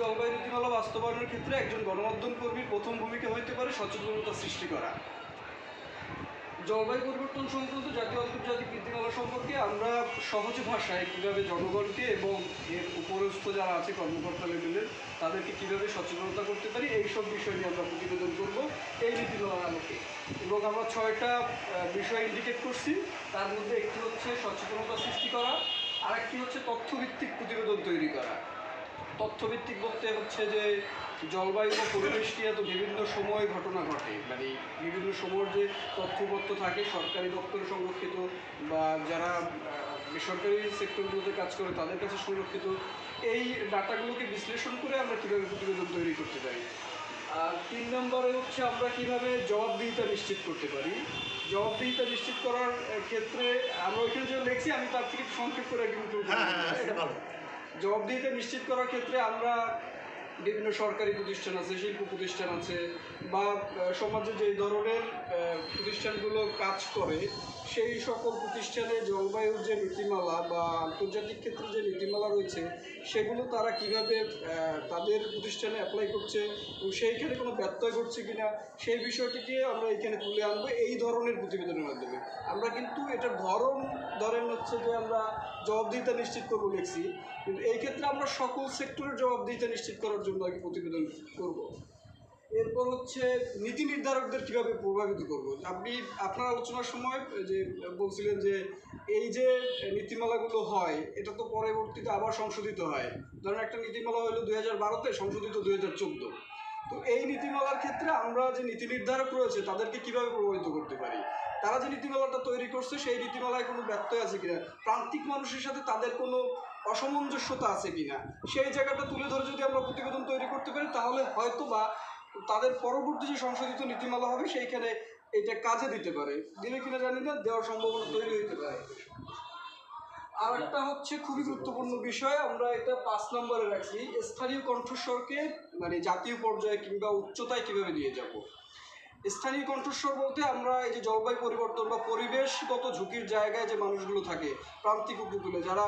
জলবায়ু নীতিমালা বাস্তবায়নের ক্ষেত্রে একজন গণমাধ্যম কর্মীর প্রথম ভূমিকা হইতে পারে সচেতনতা সৃষ্টি করা। জলবায়ু পরিবর্তন সংক্রান্ত জাতীয় আন্তর্জাতিক নীতিমালা সম্পর্কে আমরা সহজ ভাষায় কীভাবে জনগণকে এবং এর উপরস্থ যারা আছে কর্মকর্তা লেভেলের, তাদেরকে কীভাবে সচেতনতা করতে পারি এই সব বিষয় নিয়ে আমরা প্রতিবেদন করব এই নীতিমালার আলোকে। এবং আমরা ছয়টা বিষয় ইন্ডিকেট করছি। তার মধ্যে একটি হচ্ছে সচেতনতা সৃষ্টি করা আর একটি হচ্ছে তথ্যভিত্তিক প্রতিবেদন তৈরি করা। তথ্যভিত্তিক বলতে হচ্ছে যে জলবায়ু বা পরিবেশ নিয়ে তো বিভিন্ন সময় ঘটনা ঘটে। মানে বিভিন্ন সময়ের যে তথ্যপত্র থাকে সরকারি দপ্তরে সংরক্ষিত বা যারা বেসরকারি সেক্টরগুলোতে কাজ করে তাদের কাছে সংরক্ষিত এই ডাটাগুলোকে বিশ্লেষণ করে আমরা কীভাবে প্রতিবেদন তৈরি করতে পারি? আর তিন নম্বরে হচ্ছে আমরা কীভাবে জবাবদিহিতা নিশ্চিত করতে পারি। জবাবদিহিতা নিশ্চিত করার ক্ষেত্রে আমরা ওইখানে যে লিখছি আমি তার থেকে সংক্ষেপ করে কিন্তু জবাবদিহিতা নিশ্চিত করার ক্ষেত্রে আমরা বিভিন্ন সরকারি প্রতিষ্ঠান আছে, শিল্প প্রতিষ্ঠান আছে বা সমাজে যে ধরনের প্রতিষ্ঠানগুলো কাজ করে সেই সকল প্রতিষ্ঠানে জলবায়ুর যে নীতিমালা বা আন্তর্জাতিক ক্ষেত্রে যে নীতিমালা রয়েছে, সেগুলো তারা কীভাবে তাদের প্রতিষ্ঠানে অ্যাপ্লাই করছে এবং সেইখানে কোনো ব্যত্যয় ঘটছে কিনা, সেই বিষয়টিকে আমরা এখানে তুলে আনব এই ধরনের প্রতিবেদনের মাধ্যমে। আমরা কিন্তু এটা ধরন ধরেন হচ্ছে যে আমরা জবাবদিহিতা নিশ্চিত করব লিখছি, কিন্তু এই ক্ষেত্রে আমরা সকল সেক্টরের জবাবদিহিতা নিশ্চিত করার জন্য আগে প্রতিবেদন করব। এরপর হচ্ছে নীতি নির্ধারকদের কীভাবে প্রভাবিত করব? আপনি, আপনার আলোচনার সময় যে বলছিলেন যে এই যে নীতিমালাগুলো হয়, এটা তো পরবর্তীতে আবার সংশোধিত হয়। ধরেন একটা নীতিমালা হলো দুই হাজার বারোতে সংশোধিত দুই হাজার চোদ্দ। তো এই নীতিমালার ক্ষেত্রে আমরা যে নীতি নির্ধারক রয়েছে, তাদেরকে কীভাবে প্রভাবিত করতে পারি? তারা যে নীতিমালাটা তৈরি করছে, সেই নীতিমালায় কোনো ব্যত্যয় আছে কিনা? প্রান্তিক মানুষের সাথে তাদের কোনো অসামঞ্জস্যতা আছে কিনা? সেই জায়গাটা তুলে ধরে যদি আমরা প্রতিবেদন তৈরি করতে পারি, তাহলে হয়তো বা তাদের পরবর্তী যে সংশোধিত নীতিমালা হবে, সেইখানে এটা কাজে দিতে পারে। দিলে কিনা জানি না, দেওয়ার সম্ভাবনা তৈরি হতে পারে। আর একটা হচ্ছে খুবই গুরুত্বপূর্ণ বিষয়, আমরা এটা পাঁচ নম্বরে রাখছি স্থানীয় কণ্ঠস্বরকে মানে জাতীয় পর্যায়ে কিংবা উচ্চতায় কীভাবে নিয়ে যাব? স্থানীয় কণ্ঠস্বর বলতে আমরা এই যে জলবায়ু পরিবর্তন বা পরিবেশগত ঝুঁকির জায়গায় যে মানুষগুলো থাকে, প্রান্তিক উপকূলে যারা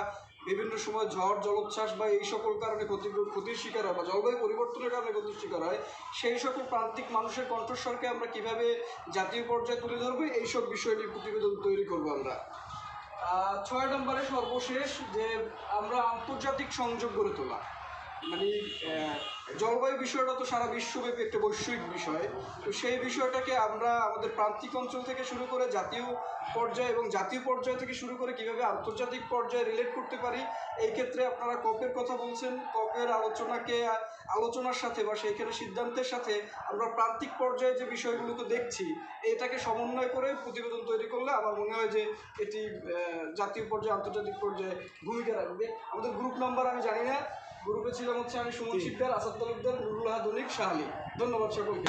বিভিন্ন সময় ঝড়, জলোচ্ছ্বাস বা এই সকল কারণে ক্ষতি ক্ষতির শিকার হয় বা জলবায়ু পরিবর্তনের কারণে ক্ষতির শিকার হয়, সেই সকল প্রান্তিক মানুষের কণ্ঠস্বরকে আমরা কীভাবে জাতীয় পর্যায়ে তুলে ধরবো? এইসব বিষয় নিয়ে প্রতিবেদন তৈরি করব আমরা। ছয় নম্বরে সর্বশেষ যে আমরা আন্তর্জাতিক সংযোগ গড়ে তোলা। মানে জলবায়ু বিষয়টা তো সারা বিশ্বব্যাপী একটা বৈশ্বিক বিষয়। তো সেই বিষয়টাকে আমরা আমাদের প্রান্তিক অঞ্চল থেকে শুরু করে জাতীয় পর্যায়ে এবং জাতীয় পর্যায় থেকে শুরু করে কীভাবে আন্তর্জাতিক পর্যায়ে রিলেট করতে পারি, এই ক্ষেত্রে আপনারা কপের কথা বলছেন। কপের আলোচনাকে, আলোচনার সাথে বা সেইখানে সিদ্ধান্তের সাথে আমরা প্রান্তিক পর্যায়ে যে বিষয়গুলোকে দেখছি, এটাকে সমন্বয় করে প্রতিবেদন তৈরি করলে আমার মনে হয় যে এটি জাতীয় পর্যায়ে, আন্তর্জাতিক পর্যায়ে ভূমিকা রাখবে। আমাদের গ্রুপ নাম্বার আমি জানি না। গ্রুপে ছিলাম হচ্ছে আমি সুমন শিকদার আসাদ তালুকদার নুরুল আধুনিক শাহালি ধন্যবাদ সকলকে।